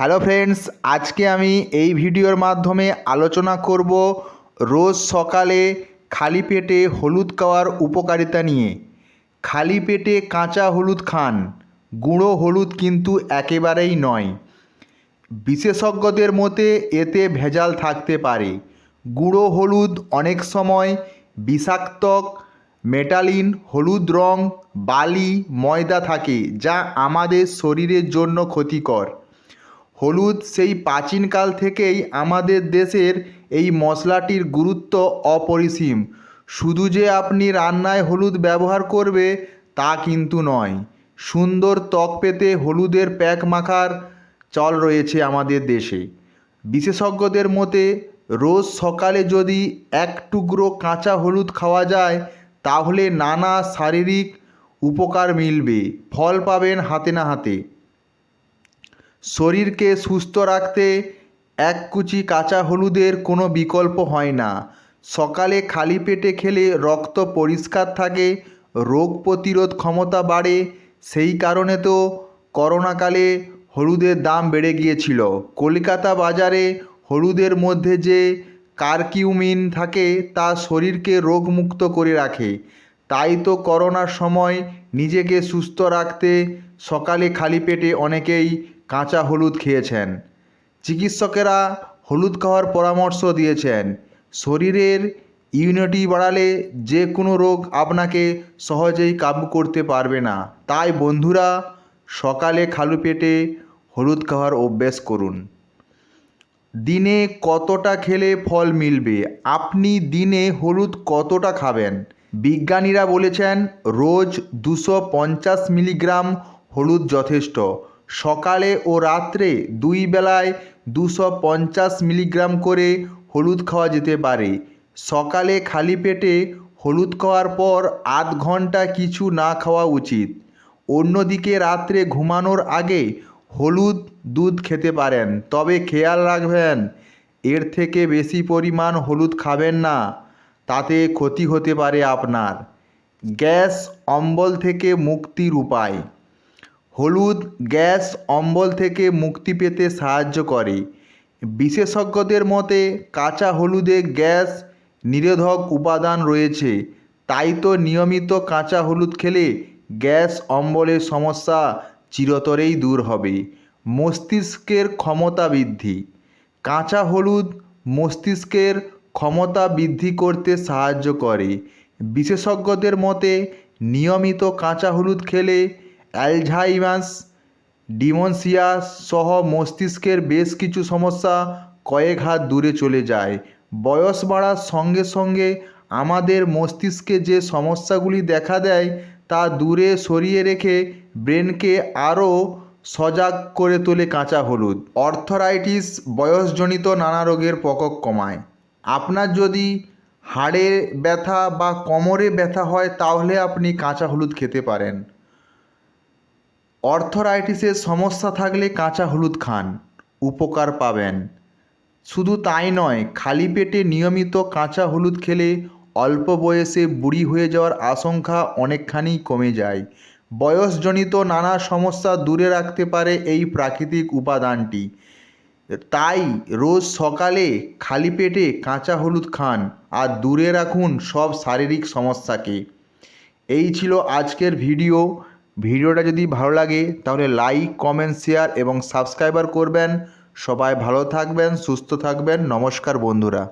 Hello friends, আজকে আমি এই ভিডিওর মাধ্যমে আলোচনা করব রোজ সকালে খালি পেটে হলুদ খাওয়ার উপকারিতা নিয়ে। খালি পেটে কাঁচা হলুদ খান, গুঁড়ো হলুদ কিন্তু একেবারেই নয়। বিশেষজ্ঞদের মতে এতে ভেজাল থাকতে পারে। গুঁড়ো হলুদ অনেক সময় বিষাক্ত, মেটালিন, হলুদ রং, বালি, ময়দা থাকে, যা আমাদের শরীরের জন্য ক্ষতিকর। হলুদ সেই প্রাচীনকাল থেকেই আমাদের দেশের এই মশলাটির গুরুত্ব অপরিসীম। শুধু যে আপনি রান্নায় হলুদ ব্যবহার করবে তা কিন্তু নয়। সুন্দর ত্বক পেতে হলুদের প্যাক মাখার চল রয়েছে আমাদের দেশে। বিশেষজ্ঞদের মতে, রোজ সকালে যদি এক টুকরো কাঁচা হলুদ খাওয়া যায়, তাহলে নানা শারীরিক উপকার মিলবে, ফল পাবেন হাতে না হাতে। শরীরকে সুস্থ রাখতে এক কুচি কাঁচা হলুদের কোনো বিকল্প হয় না। সকালে খালি পেটে খেলে রক্ত পরিষ্কার থাকে, রোগ প্রতিরোধ ক্ষমতা বাড়ে, সেই কারণে তো করোনাকালে হলুদের দাম বেড়ে গিয়েছিল। কলকাতা বাজারে হলুদের মধ্যে যে কারকিউমিন থাকে, তা শরীরকে রোগমুক্ত করে রাখে। তাই তো করোনার সময় নিজেকে সুস্থ রাখতে সকালে খালি পেটে অনেকেই কাঁচা হলুদ খেয়েছেন। চিকিৎসকেরা হলুদ খাওয়ার পরামর্শ দিয়েছেন। শরীরের ইউনিটি বাড়ালে যে কোনো রোগ আপনাকে সহজেই কাবু করতে পারবে না। তাই বন্ধুরা, সকালে খালু পেটে হলুদ খাওয়ার অভ্যেস করুন। দিনে কতটা খেলে ফল মিলবে? আপনি দিনে হলুদ কতটা খাবেন? বিজ্ঞানীরা বলেছেন, রোজ দুশো পঞ্চাশ মিলিগ্রাম হলুদ যথেষ্ট। সকালে ও রাত্রে দুই বেলায় দুশো পঞ্চাশ মিলিগ্রাম করে হলুদ খাওয়া যেতে পারে। সকালে খালি পেটে হলুদ খাওয়ার পর আধ ঘণ্টা কিছু না খাওয়া উচিত। অন্যদিকে রাত্রে ঘুমানোর আগে হলুদ দুধ খেতে পারেন, তবে খেয়াল রাখবেন, এর থেকে বেশি পরিমাণ হলুদ খাবেন না, তাতে ক্ষতি হতে পারে আপনার। গ্যাস, অম্বল থেকে মুক্তির উপায়। হলুদ, গ্যাস, অম্বল থেকে মুক্তি পেতে সাহায্য করে। বিশেষজ্ঞদের মতে, কাঁচা হলুদে গ্যাস নিরোধক উপাদান রয়েছে। তাই তো নিয়মিত কাঁচা হলুদ খেলে গ্যাস, অম্বলের সমস্যা চিরতরেই দূর হবে। মস্তিষ্কের ক্ষমতা বৃদ্ধি। কাঁচা হলুদ মস্তিষ্কের ক্ষমতা বৃদ্ধি করতে সাহায্য করে। বিশেষজ্ঞদের মতে, নিয়মিত কাঁচা হলুদ খেলে অ্যালঝাইমাস ডিমনসিয়া সহ মস্তিষ্কের বেশ কিছু সমস্যা কয়েক হাত দূরে চলে যায়। বয়স বাড়ার সঙ্গে সঙ্গে আমাদের মস্তিষ্কে যে সমস্যাগুলি দেখা দেয় তা দূরে সরিয়ে রেখে ব্রেনকে আরও সজাগ করে তোলে কাঁচা হলুদ। অর্থরাইটিস বয়সজনিত নানা রোগের প্রকোপ কমায়। আপনার যদি হাড়ে ব্যথা বা কোমরে ব্যথা হয় তাহলে আপনি কাঁচা হলুদ খেতে পারেন। অর্থরাইটিসের সমস্যা থাকলে কাঁচা হলুদ খান, উপকার পাবেন। শুধু তাই নয়, খালি পেটে নিয়মিত কাঁচা হলুদ খেলে অল্প বয়সে বুড়ি হয়ে যাওয়ার আশঙ্কা অনেকখানি কমে যায়। বয়সজনিত নানা সমস্যা দূরে রাখতে পারে এই প্রাকৃতিক উপাদানটি। তাই রোজ সকালে খালি পেটে কাঁচা হলুদ খান আর দূরে রাখুন সব শারীরিক সমস্যাকে। এই ছিল আজকের ভিডিও। ভিডিওটা যদি ভালো লাগে, তাহলে লাইক কমেন্ট শেয়ার এবং সাবস্ক্রাইবার করবেন। সবাই ভালো থাকবেন, সুস্থ থাকবেন। নমস্কার বন্ধুরা।